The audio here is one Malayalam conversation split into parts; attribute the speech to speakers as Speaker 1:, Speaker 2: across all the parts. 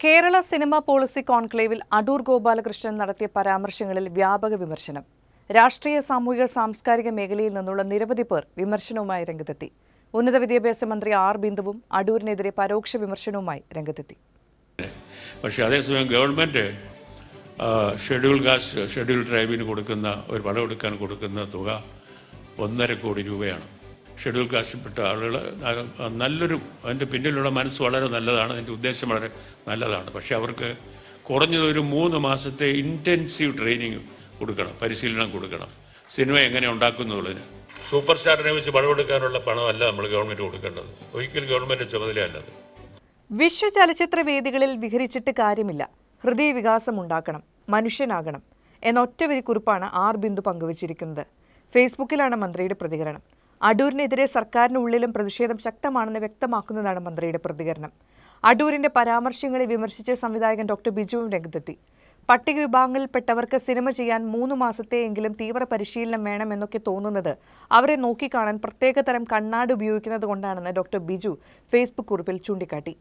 Speaker 1: കേരള സിനിമ പോളിസി കോൺക്ലേവിൽ അടൂർ ഗോപാലകൃഷ്ണൻ നടത്തിയ പരാമർശങ്ങളിൽ വ്യാപക വിമർശനം. രാഷ്ട്രീയ സാമൂഹിക സാംസ്കാരിക മേഖലയിൽ നിന്നുള്ള നിരവധി പേർ വിമർശനവുമായി രംഗത്തെത്തി. ഉന്നത വിദ്യാഭ്യാസ മന്ത്രി ആർ ബിന്ദുവും അടൂരിനെതിരെ പരോക്ഷ വിമർശനവുമായി രംഗത്തെത്തി.
Speaker 2: പക്ഷേ അതേസമയം ഗവൺമെന്റ് ഷെഡ്യൂൾ കാസ്റ്റ് ഷെഡ്യൂൾ ട്രൈബിന് കൊടുക്കുന്ന ഒരു വിളവെടുക്കാൻ കൊടുക്കുന്ന തുക ഒന്നര കോടി രൂപയാണ്. ഷെഡ്യൂൾ കാസ്റ്റിൽപ്പെട്ട ആളുകൾ നല്ലൊരു അതിന്റെ പിന്നിലുള്ള മനസ്സ് വളരെ നല്ലതാണ്. അതിന്റെ ഉദ്ദേശം വളരെ നല്ലതാണ്. പക്ഷെ അവർക്ക് കുറഞ്ഞത് ഒരു മൂന്ന് മാസത്തെ ഇന്റൻസീവ് ട്രെയിനിങ് കൊടുക്കണം പരിശീലനം കൊടുക്കണം. സിനിമ എങ്ങനെ ഉണ്ടാക്കുന്നുള്ളതിന് സൂപ്പർ സ്റ്റാറിനെ വെച്ച് പണമെടുക്കാനുള്ള പണമല്ല നമ്മൾ ഗവൺമെന്റ് കൊടുക്കേണ്ടത്. ഒരിക്കലും ഗവൺമെന്റ് ചുമതലയല്ലത്
Speaker 1: വിശ്വ ചലച്ചിത്ര വേദികളിൽ വിഹരിച്ചിട്ട് കാര്യമില്ല. ഹൃദയവികാസം ഉണ്ടാക്കണം മനുഷ്യനാകണം. എന്ന ഒറ്റ ഒറ്റവരി കുറിപ്പാണ് ആർ ബിന്ദു പങ്കുവച്ചിരിക്കുന്നത്. ഫേസ്ബുക്കിലാണ് മന്ത്രിയുടെ പ്രതികരണം. അടൂരിനെതിരെ സർക്കാരിനുള്ളിലും പ്രതിഷേധം ശക്തമാണെന്ന് വ്യക്തമാക്കുന്നതാണ് മന്ത്രിയുടെ പ്രതികരണം. അടൂരിന്റെ പരാമർശങ്ങളെ വിമർശിച്ച് സംവിധായകൻ ഡോക്ടർ ബിജുവും രംഗത്തെത്തി. പട്ടിക വിഭാഗങ്ങളിൽപ്പെട്ടവർക്ക് സിനിമ ചെയ്യാൻ മൂന്ന് മാസത്തെയെങ്കിലും തീവ്ര പരിശീലനം വേണമെന്നൊക്കെ തോന്നുന്നത് അവരെ നോക്കിക്കാണാൻ പ്രത്യേകതരം കണ്ണാട് ഉപയോഗിക്കുന്നത് കൊണ്ടാണെന്ന് ഡോക്ടർ ബിജു ഫേസ്ബുക്ക് കുറിപ്പിൽ ചൂണ്ടിക്കാട്ടി.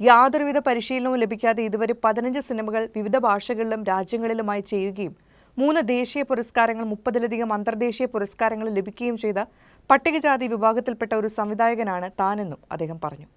Speaker 1: യാതൊരുവിധ പരിശീലനവും ലഭിക്കാതെ ഇതുവരെ പതിനഞ്ച് സിനിമകൾ വിവിധ ഭാഷകളിലും രാജ്യങ്ങളിലുമായി ചെയ്യുകയും മൂന്ന് ദേശീയ പുരസ്കാരങ്ങൾ മുപ്പതിലധികം അന്തർദേശീയ പുരസ്കാരങ്ങൾ ലഭിക്കുകയും ചെയ്ത പട്ടികജാതി വിഭാഗത്തിൽപ്പെട്ട ഒരു സംവിധായകനാണ് താനെന്നും അദ്ദേഹം പറഞ്ഞു